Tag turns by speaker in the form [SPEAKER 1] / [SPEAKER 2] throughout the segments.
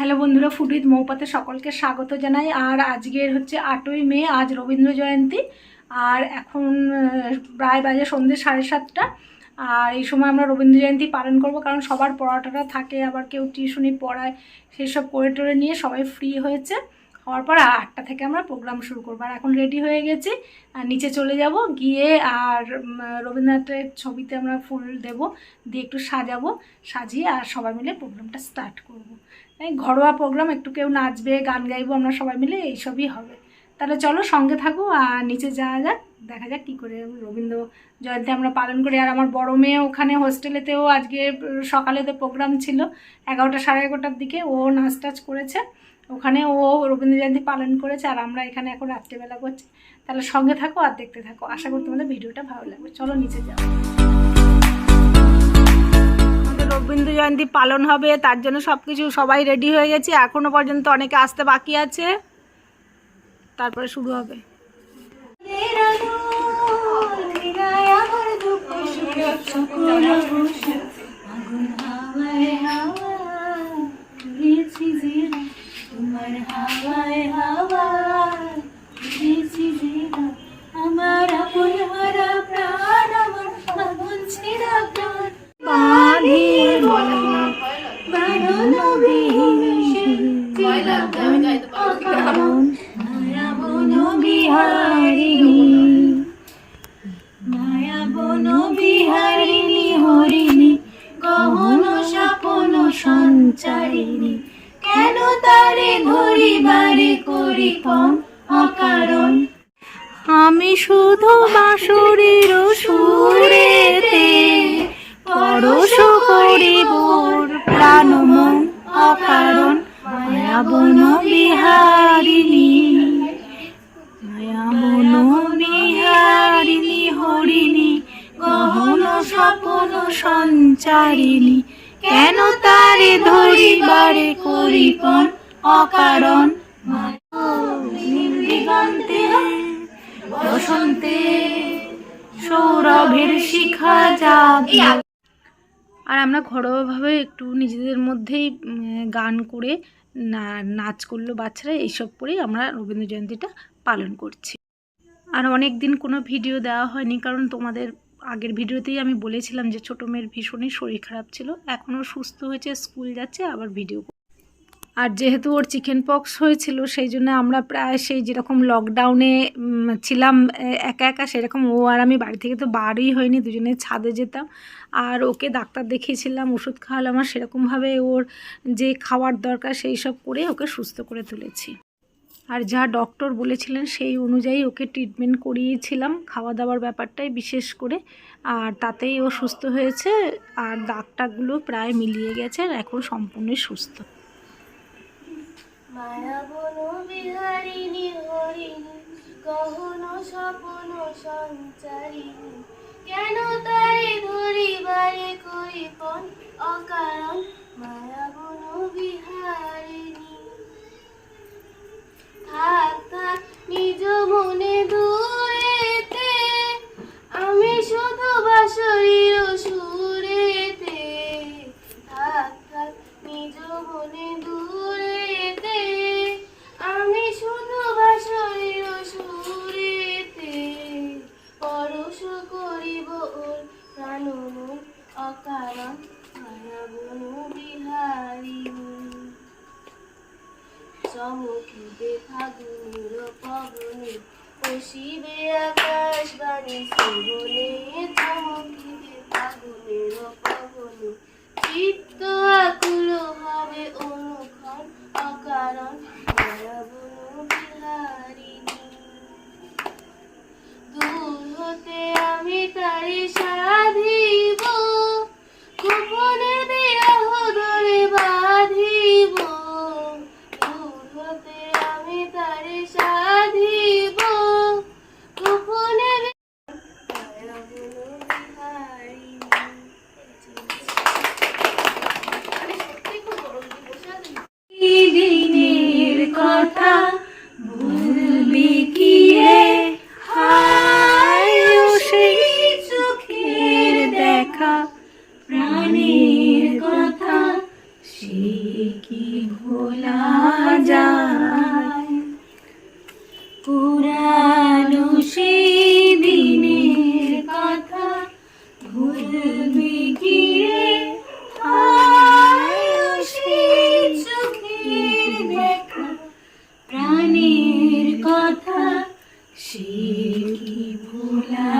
[SPEAKER 1] Hello বন্ধুরা ফুডিত মৌপাতে সকলকে স্বাগত জানাই। আর আজকের হচ্ছে আটই মে, আজ রবীন্দ্র জয়ন্তী। আর এখন প্রায় বাজে সন্ধ্যে সাড়ে সাতটা। আর এই সময় আমরা রবীন্দ্র জয়ন্তী পালন করব, কারণ সবার পড়াটা থাকে, আবার কেউ টিউশনি পড়ায় সেই সব করে টোরে নিয়ে সবাই ফ্রি হয়েছে। হওয়ার পর আটটা থেকে আমরা প্রোগ্রাম শুরু করব। আর এখন রেডি হয়ে গেছি, আর নিচে চলে যাব, গিয়ে আর রবীন্দ্রনাথের ছবিতে আমরা ফুল দেব, দিয়ে একটু সাজাবো, সাজিয়ে আর সবাই মিলে প্রোগ্রামটা স্টার্ট করব। ঘরোয়া প্রোগ্রাম একটু কেউ নাচবে, গান গাইবো, আমরা সবাই মিলে এইসবই হবে। তাহলে চলো সঙ্গে থাকো, আর নিচে যাওয়া যাক, দেখা যাক কী করে রবীন্দ্র জয়ন্তী আমরা পালন করি। আর আমার বড় মেয়ে ওখানে হোস্টেলেতেও আজকে সকালে তো প্রোগ্রাম ছিল, এগারোটা সাড়ে এগারোটার দিকে ও নাচ টাচ করেছে। ওখানে ও রবীন্দ্র জয়ন্তী পালন করেছে, আর আমরা এখানে এখন রাত্রিবেলা করছি। তাহলে সঙ্গে থাকো আর দেখতে থাকো। আশা করি তোমাদের ভিডিওটা ভালো লাগবে। চলো নিচে যাও। রবীন্দ্র জয়ন্তী পালন হবে, তার জন্য সব কিছু সবাই রেডি হয়ে গেছে। এখনও পর্যন্ত অনেকে আসতে বাকি আছে। তারপরে শুরু হবে। আমার আপন হারা প্রাণ তারে ধরিবারে করি কম অকারণ। আমি শুধু বাঁশুরির সুরেতে পরশ করিব প্রাণ মন অকারণ। মায়াবন বিহারিণী মায়াবন বিহারিণী, হরিণী, গহন স্বপন সঞ্চারিণী। কেন তারে ধরিবারে অকারণ? দিগন্তে বসন্তে সৌরভের শিখা আর আমরা ঘরোয়াভাবে একটু নিজেদের মধ্যেই গান করে নাচ করল বাচ্চারা, এইসব করেই আমরা রবীন্দ্র জয়ন্তীটা পালন করছি। আর অনেক দিন কোনো ভিডিও দেওয়া হয়নি, কারণ তোমাদের আগের ভিডিওতেই আমি বলেছিলাম যে ছোটো মেয়ের ভীষণই শরীর খারাপ ছিল এখনও সুস্থ হয়েছে, স্কুল যাচ্ছে, আবার ভিডিও আর যেহেতু ওর চিকেন পক্স হয়েছিল, সেই জন্য আমরা প্রায় সেই যেরকম লকডাউনে ছিলাম একা একা, সেরকম ও আর আমি বাড়ি থেকে তো বারই হয়নি, দুজনে ছাদে যেতাম। আর ওকে ডাক্তার দেখিয়েছিলাম, ওষুধ খাওয়ালাম, আর সেরকমভাবে ওর যে খাওয়ার দরকার, সেই সব করে ওকে সুস্থ করে তুলেছি। আর যা ডক্টর বলেছিলেন সেই অনুযায়ী ওকে ট্রিটমেন্ট করিয়েছিলাম। খাওয়া দাওয়ার ব্যাপারটাই বিশেষ করে। আর তাতেই ও সুস্থ হয়েছে আর দাগটাগুলো প্রায় মিলিয়ে গেছে আর এখন সম্পূর্ণই সুস্থ।
[SPEAKER 2] কেন অকারণ? মায়াবন বিহারিণী। মন অকারণ মায়াবন বিহারিণী চমকিবে ফাগুনের পবনে পশিবে আকাশ বাণী শ্রবণে চমকি ফাগুনের পবনে চিত্ত
[SPEAKER 1] প্রাণের কথা, সে কি ভোলা যায়?
[SPEAKER 3] পুরানো সেই দিনের কথা, ভুলবি কি দেখা, প্রাণের কথা, সে কি ভোলা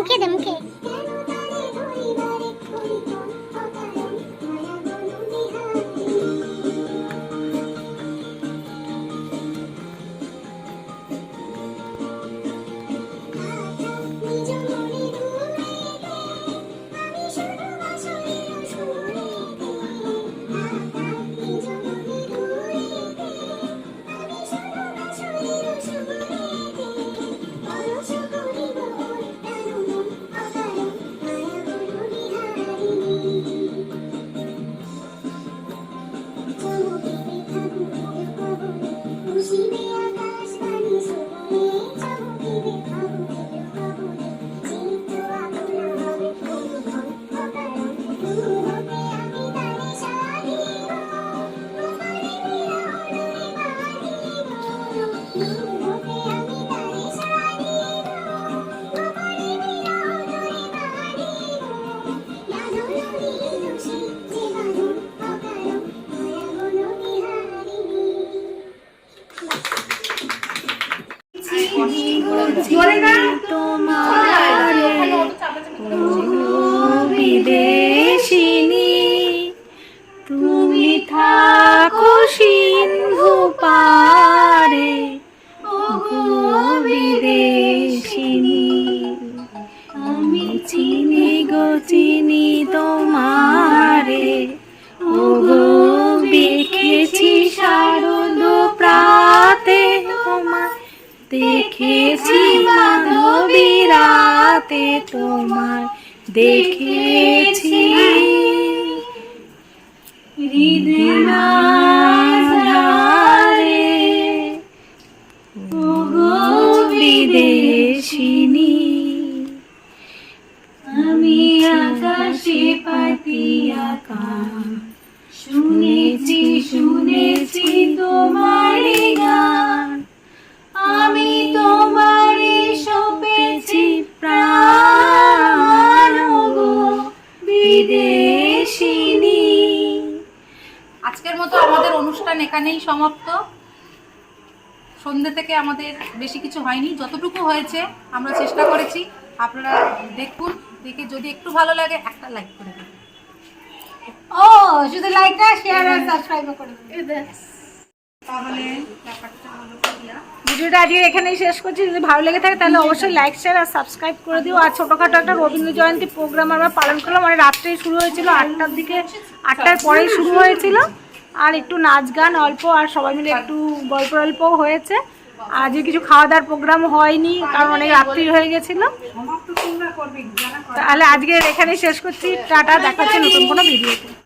[SPEAKER 3] ಮುಖಿದೆ ಮುಖಿ Oh, দেখেছি মাধবী তোমার দেখেছি। হৃদয়ারে ওগো বিদেশিনী, আমি আকাশে পাতিয়া কান শুনেছি শুনেছি তোমারি গান।
[SPEAKER 4] অনুষ্ঠান এখানেই সমাপ্ত। সন্ধ্যে থেকে আমাদের বেশি কিছু হয়নি। যতটুকু হয়েছে, আমরা চেষ্টা করেছি। আপনারা দেখুন, দেখে যদি একটু ভালো লাগে, একটা লাইক করে দেবেন
[SPEAKER 1] ও, শুধু লাইকটা শেয়ার আর সাবস্ক্রাইব করে
[SPEAKER 4] তাহলে ব্যাপারটা হলো
[SPEAKER 1] ভিডিওটা আজকে এখানেই শেষ করছি। যদি ভালো লেগে থাকে, তাহলে অবশ্যই লাইক শেয়ার আর সাবস্ক্রাইব করে দিও। আর ছোটোখাটো একটা রবীন্দ্র জয়ন্তী প্রোগ্রাম আমরা পালন করলাম। মানে রাত্রেই শুরু হয়েছিল। আটটার দিকে, আটটার পরেই শুরু হয়েছিল। আর একটু নাচ গান, অল্প, আর সবাই মিলে একটু গল্প অল্পও হয়েছে। আজ কিছু খাওয়া দাওয়ার প্রোগ্রাম হয়নি, কারণ অনেক রাত্রি হয়ে গেছিল। তাহলে আজকে এখানেই শেষ করছি। টাটা, দেখাচ্ছে নতুন কোনো ভিডিওতে।